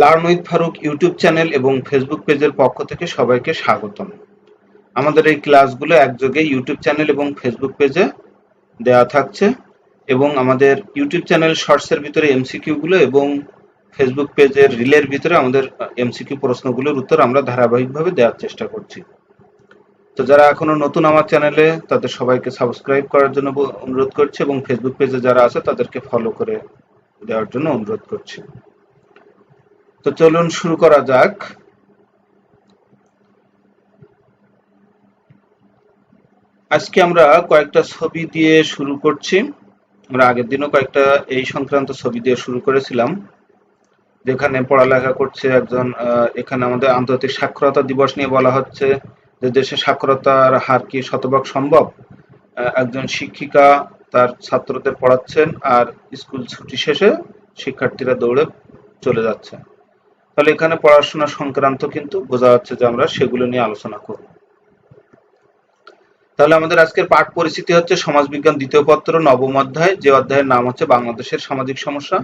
Learn with Farooq YouTube channel এবং Facebook পেজের পক্ষ থেকে সবাইকে স্বাগতম। আমাদের এই ক্লাসগুলো একযোগে ইউটিউব চ্যানেল এবং ফেসবুক পেজে দেওয়া থাকছে এবং আমাদের ইউটিউব চ্যানেল শর্টসের ভিতরে এমসিকিউগুলো এবং ফেসবুক পেজের রিলের ভিতরে আমাদের এমসিকিউ প্রশ্নগুলোর উত্তর আমরা ধারাবাহিকভাবে দেওয়ার চেষ্টা করছি। তো যারা এখনও নতুন আমার চ্যানেলে, তাদের সবাইকে সাবস্ক্রাইব করার জন্য অনুরোধ করছি এবং ফেসবুক পেজে যারা আছে, তাদেরকে ফলো করে দেওয়ার জন্য অনুরোধ করছি। তো চলুন শুরু করা যাক। আজকে আমরা কয়েকটা ছবি দিয়ে শুরু করছি। আমরা আগের দিনও কয়েকটা এই সংক্রান্ত ছবি দিয়ে শুরু করেছিলাম। যেখানে পড়ালেখা করছে একজন এখানে আমাদের আন্তর্জাতিক সাক্ষরতা দিবস নিয়ে বলা হচ্ছে। যে দেশে সাক্ষরতার হার কি শতভাগ সম্ভব? একজন শিক্ষিকা তার ছাত্রদের পড়াচ্ছেন আর স্কুল ছুটি শেষে শিক্ষার্থীরা দৌড়ে চলে যাচ্ছে। তাহলে এখানে পড়াশোনা সংক্রান্ত কিন্তু বোঝা যাচ্ছে যে আমরা সেগুলো নিয়ে আলোচনা করব। তাহলে আমাদের আজকের পাঠ পরিস্থিতি হচ্ছে সমাজবিজ্ঞান দ্বিতীয় পত্র, নবম অধ্যায়। যে অধ্যায়ের নাম হচ্ছে বাংলাদেশের সামাজিক সমস্যা।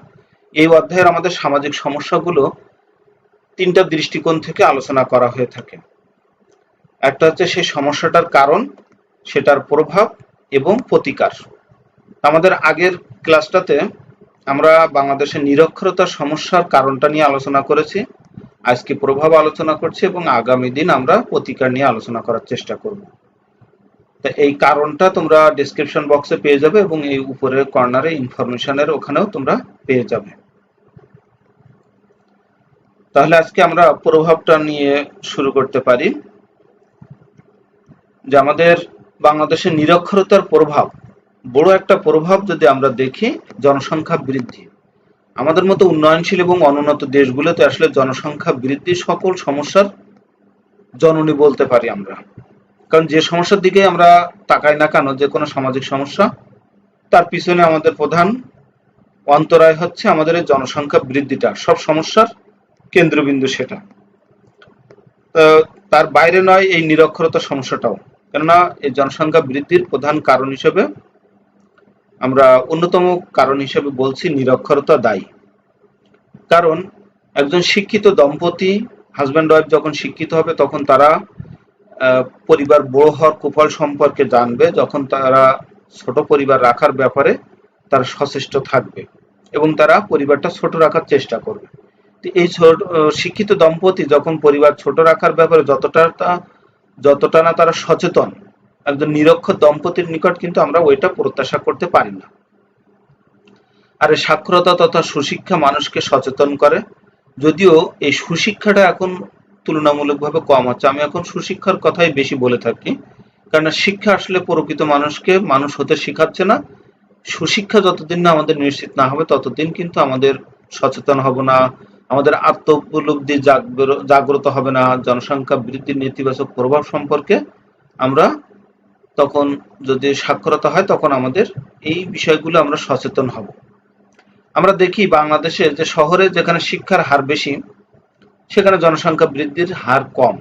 এই অধ্যায়ের আমাদের সামাজিক সমস্যাগুলো তিনটা দৃষ্টিকোণ থেকে আলোচনা করা হয়ে থাকে। একটা হচ্ছে সেই সমস্যাটার কারণ, সেটার প্রভাব এবং প্রতিকার। আমাদের আগের ক্লাসটাতে আমরা বাংলাদেশের নিরক্ষরতার সমস্যার কারণটা নিয়ে আলোচনা করেছি। আজকে প্রভাব আলোচনা করছি এবং আগামী দিন আমরা প্রতিকার নিয়ে আলোচনা করার চেষ্টা করব। তা এই কারণটা তোমরা ডেসক্রিপশন বক্সে পেয়ে যাবে এবং এই উপরের কর্নারে ইনফরমেশনের ওখানেও তোমরা পেয়ে যাবে। তাহলে আজকে আমরা প্রভাবটা নিয়ে শুরু করতে পারি। যে আমাদের বাংলাদেশের নিরক্ষরতার প্রভাব বড় একটা প্রভাব যদি আমরা দেখি, জনসংখ্যা বৃদ্ধি। আমাদের মতো উন্নয়নশীল এবং অনুন্নত দেশগুলোতে আসলে জনসংখ্যা বৃদ্ধি সকল সমস্যার জননী বলতে পারি আমরা। কারণ যে সমস্যার দিকে আমরা তাকাই না কেন, যে কোনো সামাজিক সমস্যা, তার পিছনে আমাদের প্রধান অন্তরায় হচ্ছে আমাদের জনসংখ্যা বৃদ্ধিটা। সব সমস্যার কেন্দ্রবিন্দু সেটা। তার বাইরে নয় এই নিরক্ষরতা সমস্যাটাও। কেননা এই জনসংখ্যা বৃদ্ধির প্রধান কারণ হিসেবে আমরা অন্যতম কারণ হিসেবে বলছি নিরক্ষরতা দায়ী। কারণ একজন শিক্ষিত দম্পতি হাজব্যান্ড ওয়াইফ যখন শিক্ষিত হবে, তখন তারা পরিবার বড় হওয়ার কুফল সম্পর্কে জানবে, যখন তারা ছোট পরিবার রাখার ব্যাপারে তারা সচেষ্ট থাকবে এবং তারা পরিবারটা ছোট রাখার চেষ্টা করবে। এই ছোট শিক্ষিত দম্পতি যখন পরিবার ছোট রাখার ব্যাপারে যতটা যতটা না তারা সচেতন একজন নিরক্ষর দম্পতির নিকট কিন্তু আমরা ওইটা প্রত্যাশা করতে পারি না। আর সাক্ষরতা তথা সুশিক্ষা মানুষকে সচেতন করে। যদিও এই সুশিক্ষাটা এখন তুলনামূলকভাবে কম হচ্ছে আমি এখন সুশিক্ষার কথাই বেশি বলে থাকি। কারণ শিক্ষা আসলে প্রকৃত মানুষকে, মানুষ হতে শেখাচ্ছে না। সুশিক্ষা যতদিন না আমাদের নিশ্চিত না হবে, ততদিন কিন্তু আমাদের সচেতন হব না। আমাদের আত্ম উপলব্ধি জাগ্র- জাগ্রত হবে না। জনসংখ্যা বৃদ্ধির নেতিবাচক প্রভাব সম্পর্কে আমরা তখন যদি সাক্ষরতা হয়, তখন আমাদের এই বিষয়গুলো আমরা সচেতন হব। আমরা দেখি বাংলাদেশে যে শহরে যেখানে শিক্ষার হার বেশি, সেখানে জনসংখ্যা বৃদ্ধির হার কম।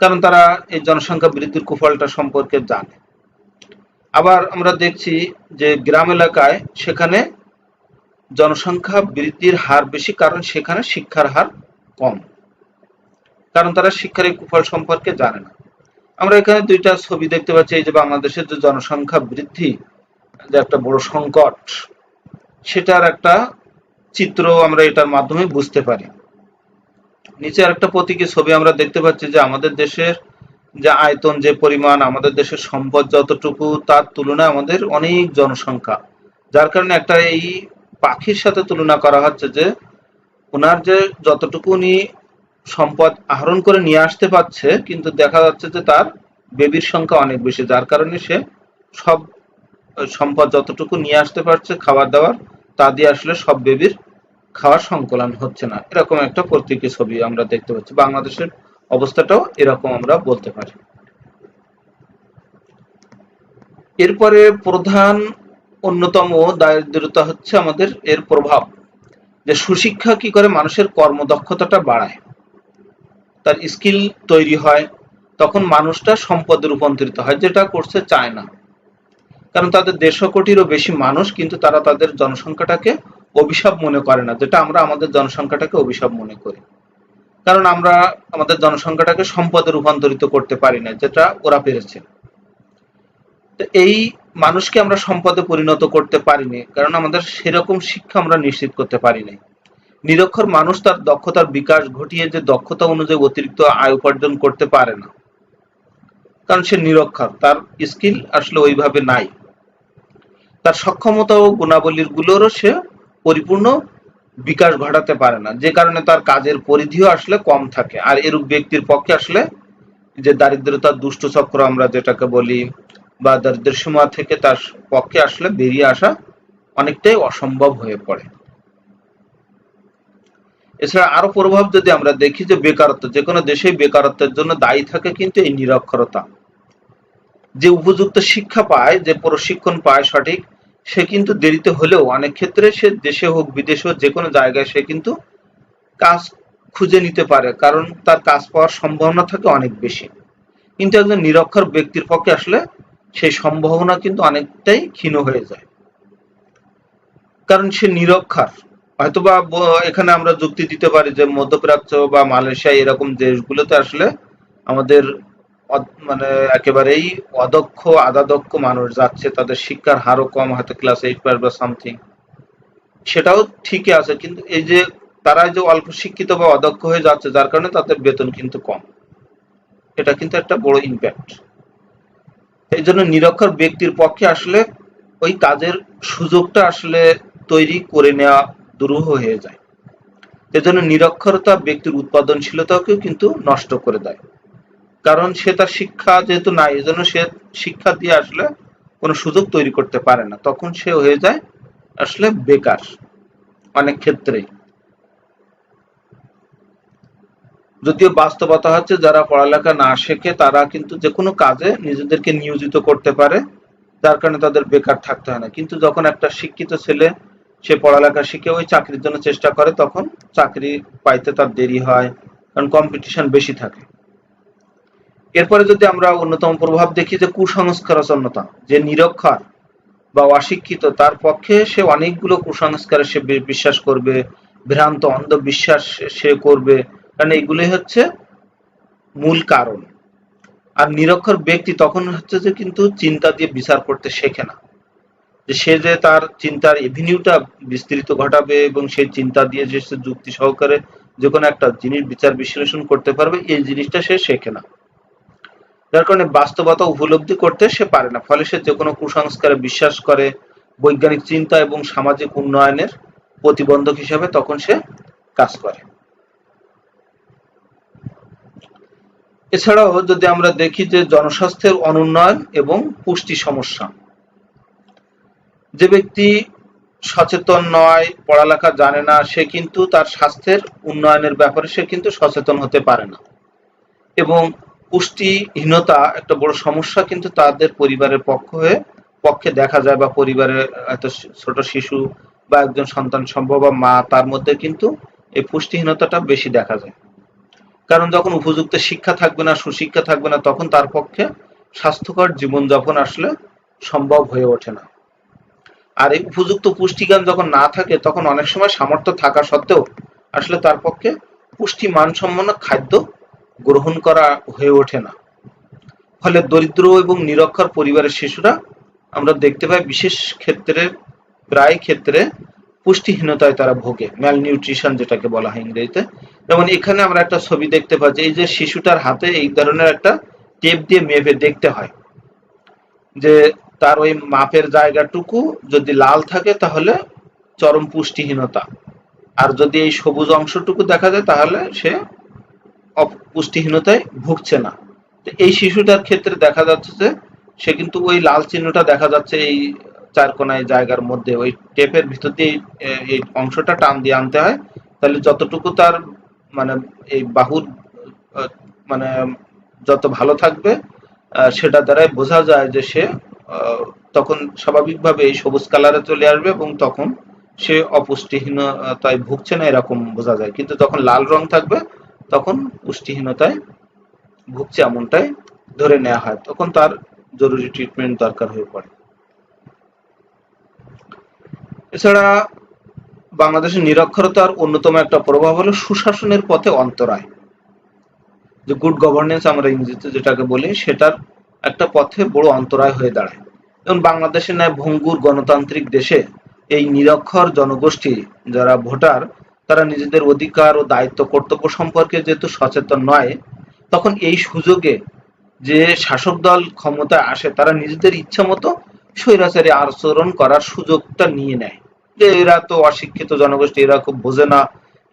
কারণ তারা এই জনসংখ্যা বৃদ্ধির কুফলটা সম্পর্কে জানে। আবার আমরা দেখছি যে গ্রাম এলাকায় সেখানে জনসংখ্যা বৃদ্ধির হার বেশি, কারণ সেখানে শিক্ষার হার কম। কারণ তারা শিক্ষার এই কুফল সম্পর্কে জানে না। আমরা এখানে দুইটা ছবি দেখতে পাচ্ছি, এই যে বাংলাদেশের যে জনসংখ্যা বৃদ্ধি, যে একটা বড় সংকট, সেটার একটা চিত্র আমরা এটার মাধ্যমে বুঝতে পারি। নিচে আরেকটা প্রতীকী ছবি আমরা দেখতে পাচ্ছি যে আমাদের দেশের যে আয়তন, যে পরিমাণ, আমাদের দেশের সম্পদ যতটুকু, তার তুলনায় আমাদের অনেক জনসংখ্যা। যার কারণে একটা এই পাখির সাথে তুলনা করা হচ্ছে যে, ওনার যে যতটুকু উনি সম্পদ আহরণ করে নিয়ে আসতে পারছে, কিন্তু দেখা যাচ্ছে যে তার বেবির সংখ্যা অনেক বেশি, যার কারণে সে সব সম্পদ যতটুকু নিয়ে আসতে পারছে খাবার দাবার, তা দিয়ে আসলে সব বেবির খাওয়ার সংকলন হচ্ছে না। এরকম একটা প্রতীকী ছবি আমরা দেখতে পাচ্ছি। বাংলাদেশের অবস্থাটাও এরকম আমরা বলতে পারি। এরপরে প্রধান অন্যতম দারিদ্রতা হচ্ছে আমাদের এর প্রভাব, যে সুশিক্ষা কি করে মানুষের কর্মদক্ষতাটা বাড়ায়। তার স্কিল তৈরি হয়, তখন মানুষটা সম্পদে রূপান্তরিত হয়, যেটা করছে চায়না। কারণ তাদের দেড়শো কোটিরও বেশি মানুষ কিন্তু তারা তাদের জনসংখ্যাটাকে অভিশাপ মনে করে না, যেটা আমরা আমাদের জনসংখ্যাটাকে অভিশাপ মনে করি। কারণ আমরা আমাদের জনসংখ্যাটাকে সম্পদে রূপান্তরিত করতে পারি না, যেটা ওরা পেরেছে। এই মানুষকে আমরা সম্পদে পরিণত করতে পারিনি, কারণ আমাদের সেরকম শিক্ষা আমরা নিশ্চিত করতে পারি নাই। নিরক্ষর মানুষ তার দক্ষতার বিকাশ ঘটিয়ে যে দক্ষতা অনুযায়ী অতিরিক্ত আয় উপার্জন করতে পারে না। কারণ সে নিরক্ষর, তার স্কিল আসলে ওইভাবে নাই। তার সক্ষমতা ও গুণাবলীর গুলোরও সে পরিপূর্ণ বিকাশ ঘটাতে পারে না। যে কারণে তার কাজের পরিধিও আসলে কম থাকে। আর এরূপ ব্যক্তির পক্ষে আসলে যে দারিদ্রতার দুষ্ট চক্র আমরা যেটাকে বলি, বা দারিদ্রের সীমা থেকে তার পক্ষে আসলে বেরিয়ে আসা অনেকটাই অসম্ভব হয়ে পড়ে। এছাড়া আরও প্রভাব যদি আমরা দেখি যে বেকারত্ব, যে কোনো দেশেই বেকারত্বের জন্য দায়ী থাকে কিন্তু এই নিরক্ষরতা। যে উপযুক্ত শিক্ষা পায়, যে প্রশিক্ষণ পায় সঠিক, সে কিন্তু দেরিতে হলেও অনেক ক্ষেত্রে সে দেশে হোক বিদেশে হোক যে কোনো জায়গায় সে কিন্তু কাজ খুঁজে নিতে পারে, কারণ তার কাজ পাওয়ার সম্ভাবনা থাকে অনেক বেশি। কিন্তু একজন নিরক্ষর ব্যক্তির পক্ষে আসলে সেই সম্ভাবনা কিন্তু অনেকটাই ক্ষীণ হয়ে যায়। কারণ সে নিরক্ষর। হয়তোবা এখানে আমরা যুক্তি দিতে পারি যে মধ্যপ্রাচ্য বা মালয়েশিয়া এরকম দেশগুলোতে আসলে আমাদের মানে একেবারেই অদক্ষ আদাদক্ষ মানুষ যাচ্ছে, তাদের শিক্ষার হারও কম, হয়তো ক্লাস এইট পাস বা সামথিং সেটাও ঠিকই আছে, কিন্তু এই যে তারা যে অল্প শিক্ষিত বা অদক্ষ হয়ে যাচ্ছে, যার কারণে তাদের বেতন কিন্তু কম। এটা কিন্তু একটা বড় ইম্প্যাক্ট এই জন্য নিরক্ষর ব্যক্তির পক্ষে আসলে ওই কাজের সুযোগটা আসলে তৈরি করে নেওয়া দুরূহ হয়ে যায়। এজন্য নিরক্ষরতা ব্যক্তির উৎপাদনশীলতাকেও কিন্তু নষ্ট করে দেয়। কারণ সে তার শিক্ষা যেহেতু নাই, এজন্য সে শিক্ষা দিয়ে আসলে কোনো সুযোগ তৈরি করতে পারে না। তখন সে হয়ে যায় আসলে বেকার অনেক ক্ষেত্রে। যদিও বাস্তবতা হচ্ছে যারা পড়ালেখা না শেখে, তারা কিন্তু যে কোনো কাজে নিজেদেরকে নিয়োজিত করতে পারে, যার কারণে তাদের বেকার থাকতে হয় না। কিন্তু যখন একটা শিক্ষিত ছেলে সে পড়ালেখা শিখে ওই চাকরির জন্য চেষ্টা করে, তখন চাকরি পাইতে তার দেরি হয়, কারণ কম্পিটিশন বেশি থাকে। এরপরে যদি আমরা অন্যতম প্রভাব দেখি যে কুসংস্কারাচ্ছন্নতা যে নিরক্ষর বা অশিক্ষিত, তার পক্ষে সে অনেকগুলো কুসংস্কারে সে বিশ্বাস করবে, ভ্রান্ত অন্ধবিশ্বাস সে করবে, কারণ এইগুলোই হচ্ছে মূল কারণ। আর নিরক্ষর ব্যক্তি তখন হচ্ছে যে কিন্তু চিন্তা দিয়ে বিচার করতে শেখে না। যে সে যে তার চিন্তার এভিনিউটা বিস্তৃত ঘটাবে এবং সেই চিন্তা দিয়ে যে সে যুক্তি সহকারে যে কোনো একটা জিনিস বিচার বিশ্লেষণ করতে পারবে, এই জিনিসটা সে শেখে না। যার কারণে বাস্তবতা উপলব্ধি করতে সে পারে না। ফলে সে যে কোনো কুসংস্কারে বিশ্বাস করে, বৈজ্ঞানিক চিন্তা এবং সামাজিক উন্নয়নের প্রতিবন্ধক হিসাবে তখন সে কাজ করে। এছাড়াও যদি আমরা দেখি যে জনস্বাস্থ্যের অনুন্নয়ন এবং পুষ্টি সমস্যা যে ব্যক্তি সচেতন নয়, পড়ালেখা জানে না, সে কিন্তু তার স্বাস্থ্যের উন্নয়নের ব্যাপারে সে কিন্তু সচেতন হতে পারে না। এবং পুষ্টিহীনতা একটা বড় সমস্যা কিন্তু তাদের পরিবারের পক্ষ হয়ে পক্ষে দেখা যায় বা পরিবারের একটা ছোট শিশু বা একজন সন্তান সম্ভব বা মা, তার মধ্যে কিন্তু এই পুষ্টিহীনতাটা বেশি দেখা যায়। কারণ যখন উপযুক্ত শিক্ষা থাকবে না, সুশিক্ষা থাকবে না, তখন তার পক্ষে স্বাস্থ্যকর জীবনযাপন আসলে সম্ভব হয়ে ওঠে না। আর এই উপযুক্ত পুষ্টিজ্ঞান যখন না থাকে, তখন অনেক সময় সামর্থ্য থাকা সত্ত্বেও আসলে তার পক্ষে পুষ্টি মানসম্পন্ন খাদ্য গ্রহণ করা হয়ে ওঠে না। ফলে দরিদ্র এবং নিরক্ষর পরিবারের শিশুরা আমরা দেখতে পাই বিশেষ ক্ষেত্রে, প্রায় ক্ষেত্রে পুষ্টিহীনতায় তারা ভোগে। ম্যাল নিউট্রিশন যেটাকে বলা হয় ইংরেজিতে। যেমন এখানে আমরা একটা ছবি দেখতে পাচ্ছি, এই যে শিশুটার হাতে এই ধরনের একটা টেপ দিয়ে মেপে দেখতে হয় যে তার ওই মাপের জায়গাটুকু যদি লাল থাকে তাহলে চরম পুষ্টিহীনতা। আর যদি এই সবুজ অংশটুকু দেখা যায় তাহলে সে পুষ্টিহীনতায় ভুগছে না। তো এই শিশুটার ক্ষেত্রে দেখা যাচ্ছে যে সে কিন্তু ওই লাল চিহ্নটা দেখা যাচ্ছে এই চার কোনায় জায়গার মধ্যে। ওই টেপের ভিতর দিয়ে এই- অংশটা টান দিয়ে আনতে হয়। তাহলে যতটুকু তার মানে এই বাহুর মানে যত ভালো থাকবে সেটা দ্বারাই বোঝা যায় যে সে তখন স্বাভাবিকভাবে এই সবুজ কালারে চলে আসবে এবং তখন সে অপুষ্টিহীনতায় ভুগছে না এরকম বোঝা যায়। কিন্তু যখন লাল রং থাকবে, তখন পুষ্টিহীনতায় ভুগছে এমনটাই ধরে নেওয়া হয়। তখন তার জরুরি ট্রিটমেন্ট দরকার হয়ে পড়ে। এছাড়া বাংলাদেশের নিরক্ষরতার অন্যতম একটা প্রভাব হলো সুশাসনের পথে অন্তরায়। যে গুড গভর্নেন্স আমরা ইংরেজিতে যেটাকে বলি, সেটার একটা পথে বড় অন্তরায় হয়ে দাঁড়ায়। এবং বাংলাদেশের ন্যায় ভঙ্গুর গণতান্ত্রিক দেশে এই নিরক্ষর জনগোষ্ঠী যারা ভোটার, তারা নিজেদের অধিকার ও দায়িত্ব, কর্তব্য সম্পর্কে যেহেতু সচেতন নয়, তখন এই সুযোগে যে শাসক দল ক্ষমতায় আসে, তারা নিজেদের ইচ্ছা মতো স্বৈরাচারী আচরণ করার সুযোগটা নিয়ে নেয়। যে এরা তো অশিক্ষিত জনগোষ্ঠী, এরা খুব বোঝে না,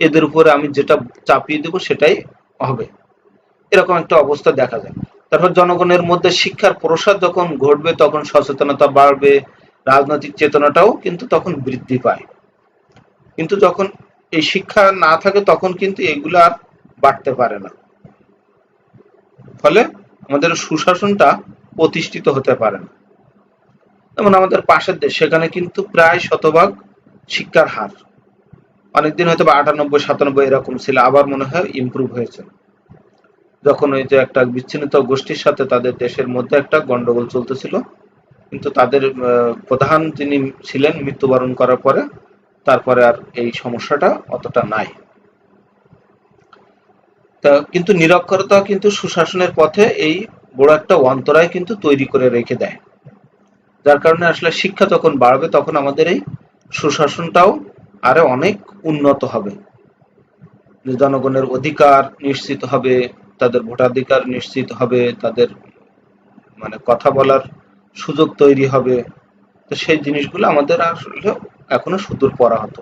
এদের উপরে আমি যেটা চাপিয়ে দেবো সেটাই হবে। এরকম একটা অবস্থা দেখা যায়। তারপর জনগণের মধ্যে শিক্ষার প্রসার যখন ঘটবে, তখন সচেতনতা বাড়বে, রাজনৈতিক চেতনাটাও কিন্তু তখন বৃদ্ধি পায়। কিন্তু যখন এই শিক্ষা না থাকে, তখন কিন্তু এগুলো আর বাড়তে পারে না। ফলে আমাদের সুশাসনটা প্রতিষ্ঠিত হতে পারে না। যেমন আমাদের পাশের দেশ, সেখানে কিন্তু প্রায় শতভাগ শিক্ষার হার। অনেকদিন হয়তো বা আটানব্বই, সাতানব্বই এরকম ছিল, আবার মনে হয় ইমপ্রুভ হয়েছে। যখন ওই যে একটা বিচ্ছিন্নতা গোষ্ঠীর সাথে তাদের দেশের মধ্যে একটা গন্ডগোল চলতেছিল, কিন্তু তাদের প্রধান যিনি ছিলেন মৃত্যুবরণ করার পরে, তারপরে আর এই সমস্যাটা অতটা নাই। তা কিন্তু নিরক্ষরতা কিন্তু সুশাসনের পথে এই বড় একটা অন্তরায় কিন্তু তৈরি করে রেখে দেয়। যার কারণে আসলে শিক্ষা যখন বাড়বে, তখন আমাদের এই সুশাসনটাও আরও অনেক উন্নত হবে। জনগণের অধিকার নিশ্চিত হবে তাদের ভোটাধিকার নিশ্চিত হবে, তাদের মানে কথা বলার সুযোগ তৈরি হবে। তো সেই জিনিসগুলো আমাদের আসলে এখনও সুদূর পড়া হতো।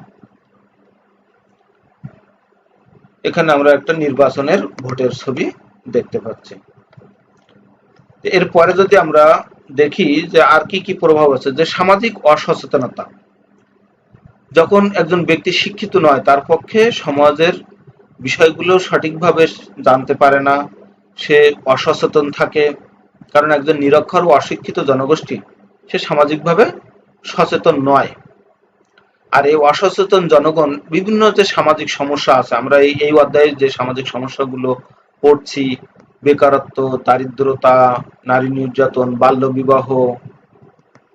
এখানে আমরা একটা নির্বাচনের ভোটের ছবি দেখতে পাচ্ছি। এরপরে যদি আমরা দেখি যে আর কি কি প্রভাব আছে, যে সামাজিক অসচেতনতা। যখন একজন ব্যক্তি শিক্ষিত নয়, তার পক্ষে সমাজের বিষয়গুলো সঠিকভাবে জানতে পারে না, সে অসচেতন থাকে, কারণ একজন নিরক্ষর ও অশিক্ষিত জনগোষ্ঠী, সে সামাজিকভাবে সচেতন নয়। আর এই অসচেতন জনগণ, বিভিন্ন যে সামাজিক সমস্যা আছে, আমরা এই এই অধ্যায়ে যে সামাজিক সমস্যাগুলো পড়ছি, বেকারত্ব, দারিদ্রতা, নারী নির্যাতন বাল্য বিবাহ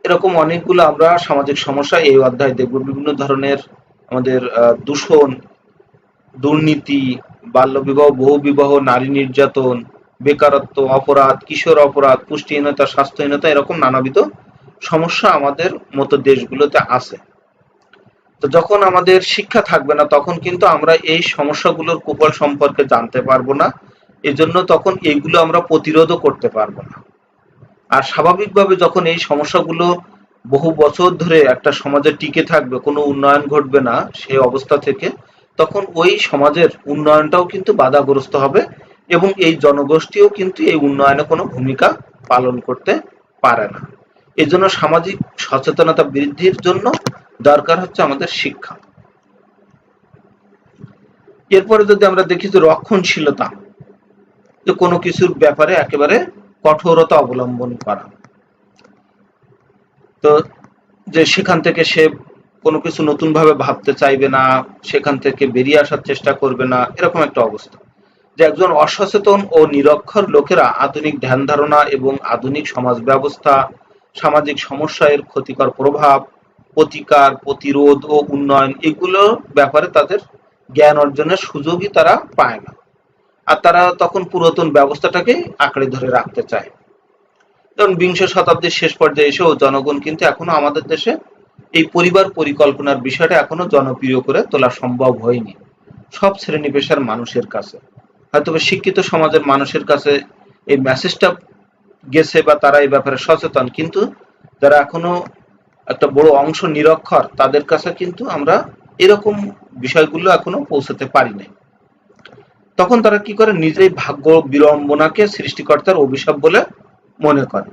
এরকম অনেকগুলো আমরা সামাজিক সমস্যা এই অধ্যায় দেখব। বিভিন্ন ধরনের আমাদের দূষণ দুর্নীতি, বাল্যবিবাহ বহু বিবাহ নারী নির্যাতন, বেকারত্ব, অপরাধ, কিশোর অপরাধ, পুষ্টিহীনতা, স্বাস্থ্যহীনতা এরকম নানাবিধ সমস্যা আমাদের মতো দেশগুলোতে আছে। তো যখন আমাদের শিক্ষা থাকবে না, তখন কিন্তু আমরা এই সমস্যাগুলোর কুফল সম্পর্কে জানতে পারব না। এজন্য তখন এইগুলো আমরা প্রতিরোধও করতে পারব না। আর স্বাভাবিকভাবে যখন এই সমস্যাগুলো বহু বছর ধরে একটা সমাজে টিকে থাকবে, কোনো উন্নয়ন ঘটবে না সেই অবস্থা থেকে তখন ওই সমাজের উন্নয়নটাও কিন্তু বাধাগ্রস্ত হবে এবং এই জনগোষ্ঠীও কিন্তু এই উন্নয়নে কোনো ভূমিকা পালন করতে পারে না। এই জন্য সামাজিক সচেতনতা বৃদ্ধির জন্য দরকার হচ্ছে আমাদের শিক্ষা। এরপরে যদি আমরা দেখি যে রক্ষণশীলতা, যে কোনো কিছুর ব্যাপারে একেবারে কঠোরতা অবলম্বন করা। তো যে সেখান থেকে সে কোনো কিছু নতুন ভাবে ভাবতে চাইবে না, সেখান থেকে বেরিয়ে আসার চেষ্টা করবে না, এরকম একটা অবস্থা। যে একজন অসচেতন ও নিরক্ষর লোকেরা আধুনিক ধ্যান ধারণা এবং আধুনিক সমাজ ব্যবস্থা, সামাজিক সমস্যা এর ক্ষতিকর প্রভাব, প্রতিকার, প্রতিরোধ ও উন্নয়ন, এগুলো ব্যাপারে তাদের জ্ঞান অর্জনের সুযোগই তারা পায় না। আর তারা তখন পুরাতন ব্যবস্থাটাকে আঁকড়ে ধরে রাখতে চায়। যেমন বিংশ শতাব্দীর শেষ পর্যায়ে এসেও জনগণ কিন্তু এখনও আমাদের দেশে এই পরিবার পরিকল্পনার বিষয়টা এখনও জনপ্রিয় করে তোলা সম্ভব হয়নি। সব শ্রেণি পেশার মানুষের কাছে। হয়তো শিক্ষিত সমাজের মানুষের কাছে এই মেসেজটা গেছে বা তারা এই ব্যাপারে সচেতন, কিন্তু যারা এখনও একটা বড় অংশ নিরক্ষর, তাদের কাছে কিন্তু আমরা এরকম বিষয়গুলো এখনও পৌঁছাতে পারি নাই। তখন তারা কি করে? নিজেই ভাগ্য বিড়ম্বনাকে সৃষ্টিকর্তার অভিশাপ বলে মনে করে।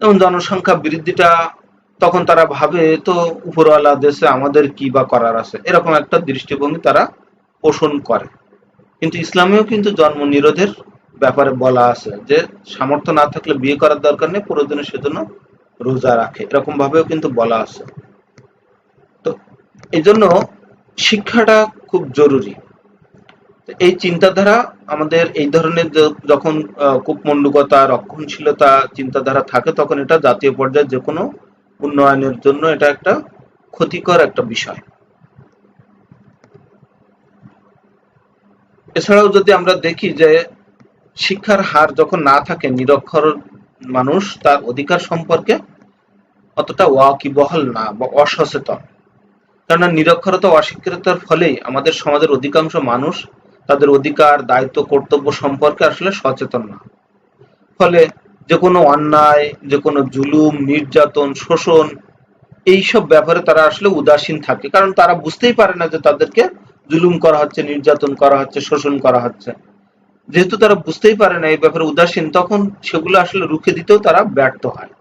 এবং জনসংখ্যা বৃদ্ধিটা তখন তারা ভাবে, তো উপরওয়ালা দেশে আমাদের কি বা করার আছে? এরকম একটা দৃষ্টিভঙ্গি তারা পোষণ করে। কিন্তু ইসলামেও কিন্তু জন্ম নিরোধের ব্যাপারে বলা আছে যে, সামর্থ্য না থাকলে বিয়ে করার দরকার নেই প্রয়োজনে সেজন্য রোজা রাখে। এরকম ভাবেও কিন্তু বলা আছে। তো এই জন্য শিক্ষাটা খুব জরুরি। এই চিন্তাধারা আমাদের এই ধরনের যখন কূপমণ্ডুকতা রক্ষণশীলতা চিন্তাধারা থাকে, তখন এটা জাতীয় পর্যায়ে যে কোনো উন্নয়নের জন্য এটা একটা ক্ষতিকর একটা বিষয়। এছাড়াও যদি আমরা দেখি যে শিক্ষার হার যখন না থাকে, নিরক্ষর মানুষ তার অধিকার সম্পর্কে অতটা ওয়াকিবহল না বা অসচেতন। কেননা নিরক্ষরতা, অস্বীকৃতার ফলেই আমাদের সমাজের অধিকাংশ মানুষ তাদের অধিকার, দায়িত্ব, কর্তব্য সম্পর্কে আসলে সচেতন না। ফলে যে কোনো অন্যায়, যে কোনো জুলুম, নির্যাতন, শোষণ, এইসব ব্যাপারে তারা আসলে উদাসীন থাকে। কারণ তারা বুঝতেই পারে না যে তাদেরকে জুলুম করা হচ্ছে, নির্যাতন করা হচ্ছে, শোষণ করা হচ্ছে। যেহেতু তারা বুঝতেই পারে না এই ব্যাপারে উদাসীন, তখন সেগুলো আসলে রুখে দিতেও তারা ব্যর্থ হয়।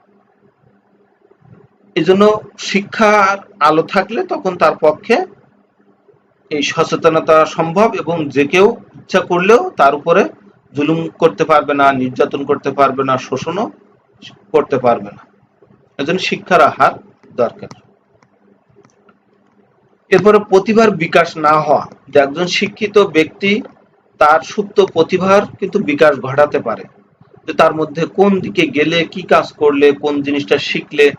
এই জন্য শিক্ষার আলো থাকলে তখন তার পক্ষে এই সচেতনতা সম্ভব এবং যে কেউ ইচ্ছা করলেও তার উপরে জুলুম করতে পারবে না, নির্যাতন করতে পারবে না, শোষণও করতে পারবে না। এজন্য শিক্ষার আহার দরকার। এরপরে প্রতিভার বিকাশ না হওয়া, যে একজন শিক্ষিত ব্যক্তি তার সুপ্ত প্রতিভার কিন্তু বিকাশ ঘটাতে পারে। যে তার মধ্যে কোন দিকে গেলে, কি কাজ করলে, কোন জিনিসটা শিখলে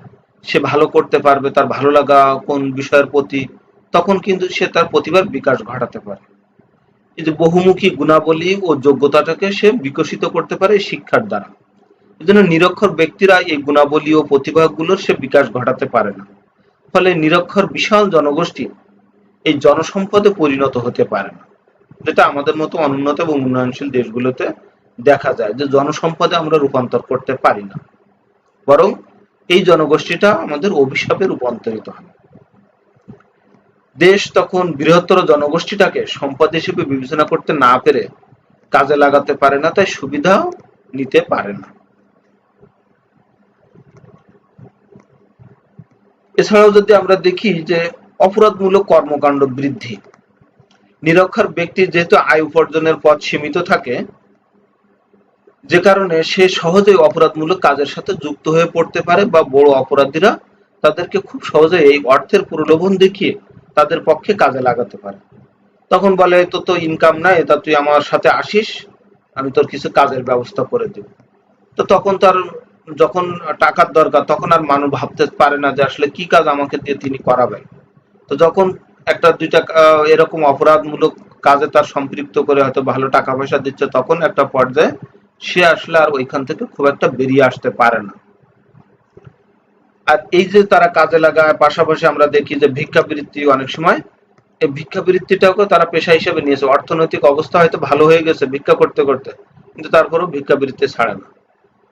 সে ভালো করতে পারবে, তার ভালো লাগা কোন বিষয়ের প্রতি, তখন কিন্তু সে তার প্রতিভার বিকাশ ঘটাতে পারে। যে বহুমুখী গুণাবলী ও যোগ্যতাটাকে সে বিকশিত করতে পারে শিক্ষার দ্বারা। এই জন্য নিরক্ষর ব্যক্তিরা এই গুণাবলী ও প্রতিভাগুলোর সে বিকাশ ঘটাতে পারে না। ফলে নিরক্ষর বিশাল জনগোষ্ঠী এই জনসম্পদে পরিণত হতে পারে না। যেটা আমাদের মতো অনুন্নত এবং উন্নয়নশীল দেশগুলোতে দেখা যায় যে জনসম্পদে আমরা রূপান্তর করতে পারি না। বরং এই জনগোষ্ঠীটা আমাদের অভিশাপে রূপান্তরিত হয়। দেশ তখন বৃহত্তর জনগোষ্ঠীটাকে সম্পদ হিসেবে বিবেচনা করতে না পেরে কাজে লাগাতে পারে না, তাই সুবিধাও নিতে পারে না। এছাড়াও যদি আমরা দেখি যে অপরাধমূলক কর্মকাণ্ড বৃদ্ধি, নিরক্ষর ব্যক্তির যেহেতু আয় উপার্জনের পথ সীমিত থাকে, যে কারণে সে সহজেই অপরাধমূলক কাজের সাথে যুক্ত হয়ে পড়তে পারে বা বড় অপরাধীরা তাদেরকে খুব সহজে এই অর্থের প্রলোভন দেখিয়ে তাদের পক্ষে কাজে লাগাতে পারে। তখন বলে তো তো ইনকাম নাই তা তুই আমার সাথে আসিস, আমি তোর কিছু কাজের ব্যবস্থা করে দেব। তো তখন তার যখন টাকার দরকার, তখন আর মানুষ ভাবতে পারে না যে আসলে কি কাজ আমাকে দিয়ে তিনি করাবেন। তো যখন একটা, দুইটা এরকম অপরাধমূলক কাজে তার সম্পৃক্ত করে হয়তো ভালো টাকা পয়সা দিচ্ছে, তখন একটা পর্যায়ে সে আসলে আর ওইখান থেকে খুব একটা বেরিয়ে আসতে পারে না। আর এই যে তারা কাজে লাগায়, পাশাপাশি আমরা দেখি যে ভিক্ষাবৃত্তি অনেক সময়, এই ভিক্ষাবৃত্তিটাকে তারা পেশা হিসেবে নিয়েছে। অর্থনৈতিক অবস্থা হয়তো ভালো হয়ে গেছে ভিক্ষা করতে করতে, কিন্তু তারপরেও ভিক্ষাবৃত্তি ছাড়ে না।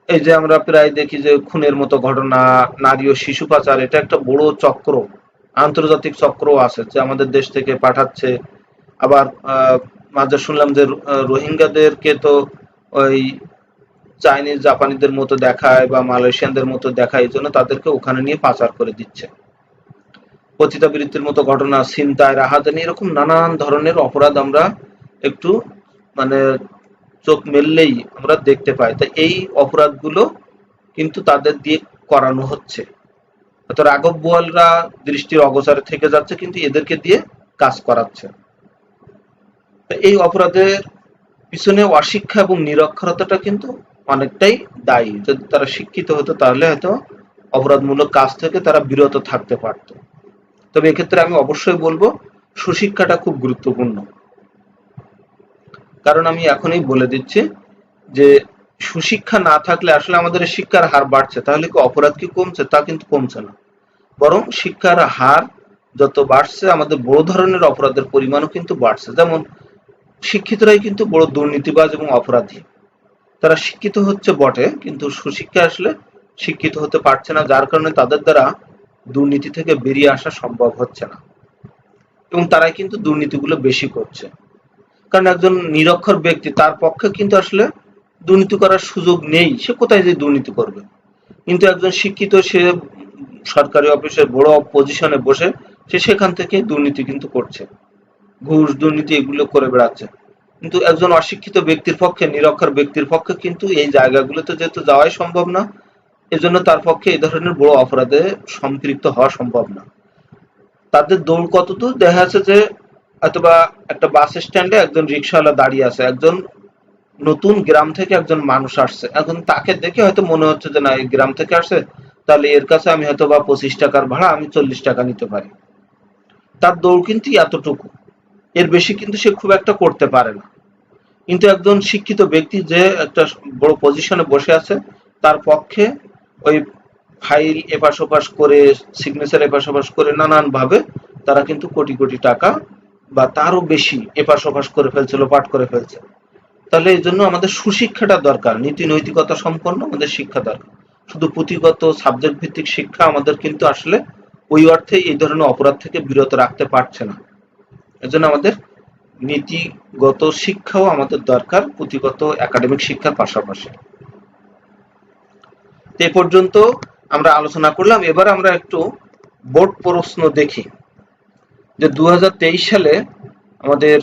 এই যে আমরা প্রায় দেখি যে খুনের মতো ঘটনা, নারী ও শিশু পাচার, এটা একটা বড় চক্র, আন্তর্জাতিক চক্র আছে যে আমাদের দেশ থেকে পাঠাচ্ছে। আবার মাঝে শুনলাম যে রোহিঙ্গাদেরকে তো ওই চাইনিজ জাপানিদের মতো দেখায় বা মালয়েশিয়ানদের মতো দেখায়, এই জন্য তাদেরকে ওখানে নিয়ে পাচার করে দিচ্ছে। পতিতাবৃত্তির মতো ঘটনা, ছিনতাই রাহাজানি এরকম নানান ধরনের অপরাধ আমরা একটু মানে চোখ মেললেই আমরা দেখতে পাই। তাই এই অপরাধগুলো কিন্তু তাদের দিয়ে করানো হচ্ছে। হয়তো রাঘব বোয়ালরা দৃষ্টির অগোচরে থেকে যাচ্ছে, কিন্তু এদেরকে দিয়ে কাজ করাচ্ছে। এই অপরাধের পিছনে অশিক্ষা এবং নিরক্ষরতাটা কিন্তু অনেকটাই দায়ী। যদি তারা শিক্ষিত হতো, তাহলে হয়তো অপরাধমূলক কাজ থেকে তারা বিরত থাকতে পারত। তবে এক্ষেত্রে আমি অবশ্যই বলব, সুশিক্ষাটা খুব গুরুত্বপূর্ণ। কারণ আমি এখনই বলে দিচ্ছি যে, সুশিক্ষা না থাকলে আসলে আমাদের শিক্ষার হার বাড়ছে। তাহলে কি অপরাধ কি কমছে? তা কিন্তু কমছে না। বরং শিক্ষার হার যত বাড়ছে, আমাদের বড় ধরনের অপরাধের পরিমাণও কিন্তু বাড়ছে। যেমন, শিক্ষিতরাই কিন্তু বড় দুর্নীতিবাজ এবং অপরাধী। তারা শিক্ষিত হচ্ছে বটে, কিন্তু সুশিক্ষা আসলে শিক্ষিত হতে পারছে না, যার কারণে তাদের দ্বারা দুর্নীতি থেকে বেরিয়ে আসা সম্ভব হচ্ছে না। এবং তারাই কিন্তু দুর্নীতিগুলো বেশি করছে। কারণ একজন নিরক্ষর ব্যক্তি, তার পক্ষে কিন্তু আসলে দুর্নীতি করার সুযোগ নেই, সে কোথায় যে দুর্নীতি করবে? কিন্তু একজন শিক্ষিত, সে সরকারি অফিসে বড় পজিশনে বসে, সে সেখান থেকে দুর্নীতি কিন্তু করছে। ঘুষ দুর্নীতি এগুলো করে বেড়াচ্ছে। কিন্তু একজন অশিক্ষিত ব্যক্তির পক্ষে, নিরক্ষর ব্যক্তির পক্ষে কিন্তু এই জায়গাগুলোতে যেহেতু যাওয়াই সম্ভব না, এজন্য তার পক্ষে এই ধরনের বড় অপরাধে সম্পৃক্ত হওয়া সম্ভব না। তাদের দৌড় কতদূর? দেখা যাচ্ছে যে অথবা একটা বাস স্ট্যান্ডে একজন রিক্সাওয়ালা দাঁড়িয়ে আছে, একজন নতুন গ্রাম থেকে একজন মানুষ আসছে। এখন তাকে দেখে হয়তো মনে হচ্ছে যে না, এই গ্রাম থেকে আসছে, তাহলে এর কাছে আমি হয়তো বা পঁচিশ টাকার ভাড়া, আমি চল্লিশ টাকা নিতে পারি। তার দৌড় কিন্তু এতটুকু। এর বেশি কিন্তু সে খুব একটা করতে পারে না। কিন্তু একজন শিক্ষিত ব্যক্তি যে একটা বড় পজিশনে বসে আছে, তার পক্ষে ওই ফাইল এপাশ ওপাশ করে সিগনেচার এপাশ ওপাশ করে নানান ভাবে তারা কিন্তু কোটি কোটি টাকা বা তারও বেশি এপাশ ওপাশ করে ফেলছে লোপাট করে ফেলছে। তাহলে এই জন্য আমাদের সুশিক্ষাটা দরকার, নীতি নৈতিকতা সম্পন্ন আমাদের শিক্ষা দরকার। শুধু পুঁথিগত সাবজেক্ট ভিত্তিক শিক্ষা আমাদের কিন্তু আসলে ওই অর্থে এই ধরনের অপরাধ থেকে বিরত রাখতে পারছে না। এজন্য আমাদের নীতিগত শিক্ষাও আমাদের দরকার, পুঁথিগত একাডেমিক শিক্ষার পাশাপাশি। এ পর্যন্ত আমরা আলোচনা করলাম। এবার আমরা একটু বোর্ড প্রশ্ন দেখি। যে দু সালে আমাদের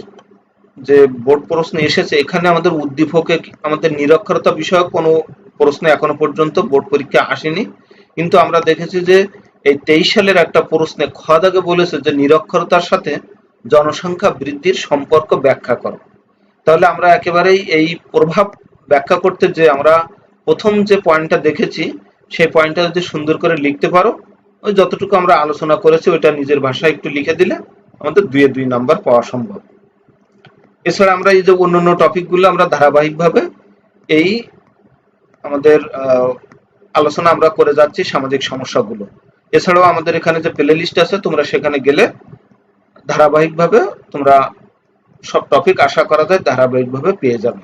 যে বোর্ড প্রশ্ন এসেছে, এখানে আমাদের উদ্দীপকে আমাদের নিরক্ষরতা বিষয়ক কোনো প্রশ্ন এখনও পর্যন্ত বোর্ড পরীক্ষা আসেনি। কিন্তু আমরা দেখেছি যে এই তেইশ সালের একটা প্রশ্নে খ বলেছে যে নিরক্ষরতার সাথে জনসংখ্যা বৃদ্ধির সম্পর্ক ব্যাখ্যা করো। তাহলে আমরা একেবারেই এই প্রভাব ব্যাখ্যা করতে যে আমরা প্রথম যে পয়েন্টটা দেখেছি, সেই পয়েন্টটা যদি সুন্দর করে লিখতে পারো, ওই যতটুকু আমরা আলোচনা করেছি, ওইটা নিজের ভাষায় একটু লিখে দিলে আমাদের দুয়ে দুই নাম্বার পাওয়া সম্ভব। এছাড়া আমরা এই যে অন্যান্য টপিকগুলো আমরা ধারাবাহিকভাবে এই আমাদের আলোচনা আমরা করে যাচ্ছি সামাজিক সমস্যাগুলো। এছাড়াও আমাদের এখানে যে প্লে লিস্ট আছে, তোমরা সেখানে গেলে ধারাবাহিকভাবে তোমরা সব টপিক আশা করা যায় ধারাবাহিকভাবে পেয়ে যাবে।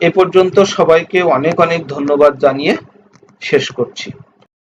এ পর্যন্ত সবাইকে অনেক অনেক ধন্যবাদ জানিয়ে শেষ করছি।